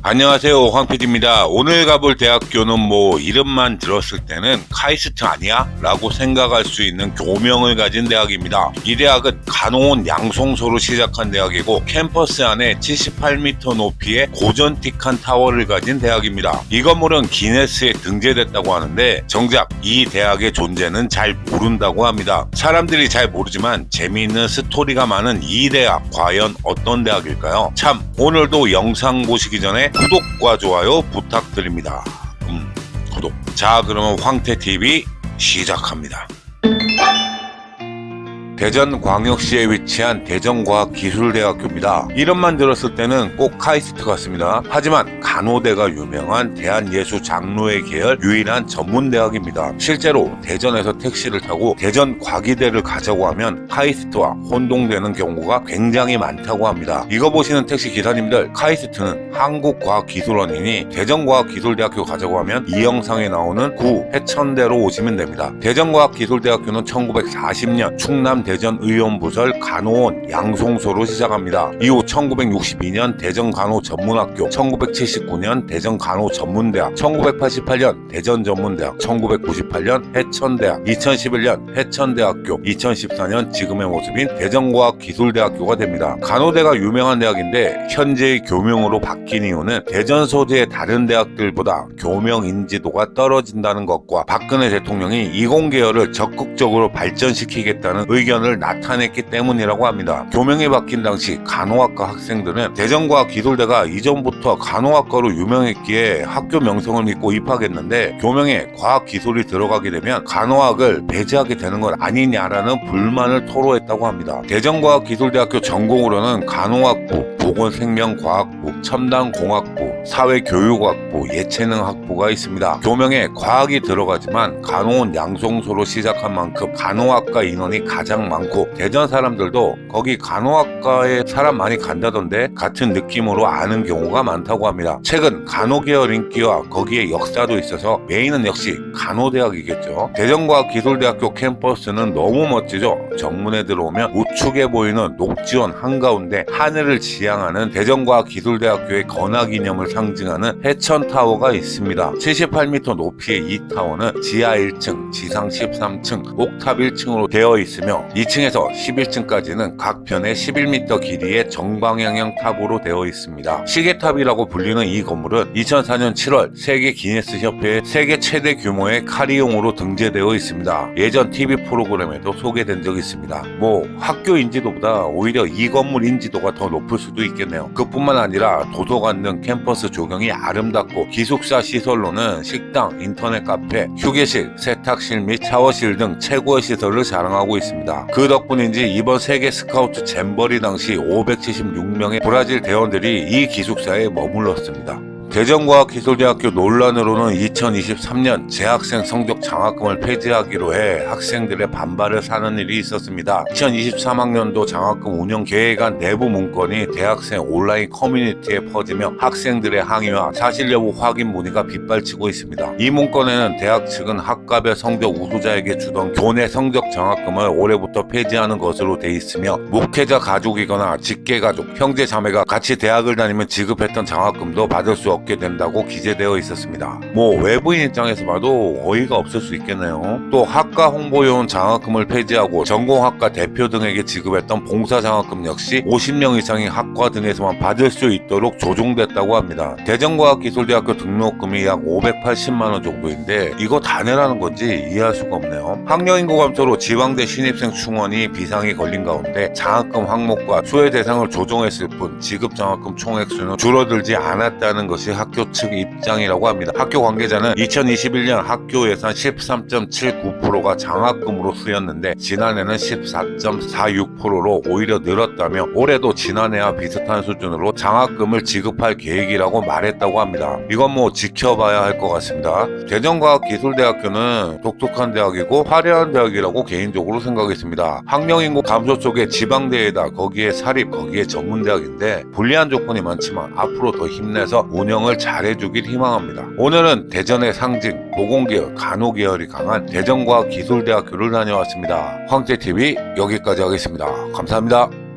안녕하세요 황PD입니다 오늘 가볼 대학교는 뭐 이름만 들었을 때는 카이스트 아니야? 라고 생각할 수 있는 교명을 가진 대학입니다 이 대학은 간호원 양송소로 시작한 대학이고 캠퍼스 안에 78m 높이의 고전틱한 타워를 가진 대학입니다 이 건물은 기네스에 등재됐다고 하는데 정작 이 대학의 존재는 잘 모른다고 합니다 사람들이 잘 모르지만 재미있는 스토리가 많은 이 대학 과연 어떤 대학일까요? 참 오늘도 영상 보시기 전에 구독과 좋아요 부탁드립니다. 음, 구독. 자, 그러면 황태TV 시작합니다. 대전광역시에 위치한 대전과학기술대학교입니다. 이름만 들었을 때는 꼭 카이스트 같습니다. 하지만 간호대가 유명한 대한예수장로회 계열 유일한 전문대학입니다. 실제로 대전에서 택시를 타고 대전과기대를 가자고 하면 카이스트와 혼동되는 경우가 굉장히 많다고 합니다. 이거 보시는 택시 기사님들 카이스트는 한국과학기술원이니 대전과학기술대학교 가자고 하면 이 영상에 나오는 구 해천대로 오시면 됩니다. 대전과학기술대학교는 1940년 충남 대전 의원 부설 간호원 양송소로 시작합니다. 이후 1962년 대전 간호 전문학교, 1979년 대전 간호 전문대학, 1988년 대전 전문대학, 1998년 해천대학, 2011년 해천대학교, 2014년 지금의 모습인 대전과학기술대학교가 됩니다. 간호대가 유명한 대학인데 현재의 교명으로 바뀐 이유는 대전 소재의 다른 대학들보다 교명 인지도가 떨어진다는 것과 박근혜 대통령이 이공계열을 적극적으로 발전시키겠다는 의견 을 나타냈기 때문이라고 합니다. 교명이 바뀐 당시 간호학과 학생들은 대전과학 기술대가 이전부터 간호학과로 유명했기에 학교 명성을 믿고 입학했는데 교명에 과학 기술이 들어가게 되면 간호학을 배제하게 되는 것 아니냐라는 불만을 토로했다고 합니다. 대전과학기술대학교 전공으로는 간호학부, 보건생명과학부, 첨단공학부, 사회교육학부, 예체능학부가 있습니다. 교명에 과학이 들어가지만 간호원 양송소로 시작한 만큼 간호학과 인원이 가장 많고 대전 사람들도 거기 간호학과에 사람 많이 간다던데 같은 느낌으로 아는 경우가 많다고 합니다. 최근 간호계열 인기와 거기에 역사도 있어서 메인은 역시 간호대학이겠죠. 대전과학기술대학교 캠퍼스는 너무 멋지죠. 정문에 들어오면 우측에 보이는 녹지원 한가운데 하늘을 지향하는 대전과학기술대학교의 건화기념을 상징하는 해천타워가 있습니다. 78m 높이의 이 타워는 지하 1층, 지상 13층, 옥탑 1층으로 되어 있으며 2층에서 11층까지는 각 편에 11m 길이의 정방향형 탑으로 되어 있습니다. 시계탑이라고 불리는 이 건물은 2004년 7월 세계 기네스 협회의 세계 최대 규모의 카리용으로 등재되어 있습니다. 예전 TV 프로그램에도 소개된 적이 있습니다. 뭐 학교 인지도보다 오히려 이 건물 인지도가 더 높을 수도 있겠네요. 그뿐만 아니라 도서관 등 캠퍼스 조경이 아름답고 기숙사 시설로는 식당, 인터넷 카페, 휴게실, 세탁실 및 샤워실 등 최고의 시설을 자랑하고 있습니다. 그 덕분인지 이번 세계 스카우트 잼버리 당시 576명의 브라질 대원들이 이 기숙사에 머물렀습니다. 대전과학기술대학교 논란으로는 2023년 재학생 성적 장학금을 폐지하기로 해 학생들의 반발을 사는 일이 있었습니다. 2023학년도 장학금 운영 계획안 내부 문건이 대학생 온라인 커뮤니티에 퍼지며 학생들의 항의와 사실 여부 확인 문의가 빗발치고 있습니다. 이 문건에는 대학 측은 학과별 성적 우수자에게 주던 교내 성적 장학금을 올해부터 폐지하는 것으로 돼 있으며 목회자 가족이거나 직계 가족, 형제 자매가 같이 대학을 다니면 지급했던 장학금도 받을 수 없게 된다고 기재되어 있었습니다. 뭐 외부인 입장에서 봐도 어이가 없을 수 있겠네요. 또 학과 홍보요원 장학금을 폐지하고 전공학과 대표 등에게 지급했던 봉사 장학금 역시 50명 이상의 학과 등에서만 받을 수 있도록 조정됐다고 합니다. 대전과학기술대학교 등록금이 약 580만 원 정도인데 이거 다 내라는 건지 이해할 수가 없네요. 학령 인구 감소로 지방대 신입생 충원이 비상이 걸린 가운데 장학금 항목과 수혜 대상을 조정했을 뿐 지급 장학금 총액수는 줄어들지 않았다는 것이 학교 측 입장이라고 합니다. 학교 관계자는 2021년 학교 예산 13.79%가 장학금으로 쓰였는데 지난해는 14.46%로 오히려 늘었다며 올해도 지난해와 비슷한 수준으로 장학금을 지급할 계획이라고 말했다고 합니다. 이건 뭐 지켜봐야 할 것 같습니다. 대전과학기술대학교는 독특한 대학이고 화려한 대학이라고 개인적으로 생각했습니다. 학령인구 감소 속에 지방대에다 거기에 사립 거기에 전문대학인데 불리한 조건이 많지만 앞으로 더 힘내서 운영 을 잘해주길 희망합니다. 오늘은 대전의 상징 보건계열 간호계열이 강한 대전과학기술대학교를 다녀왔습니다. 황태TV 여기까지 하겠습니다. 감사합니다.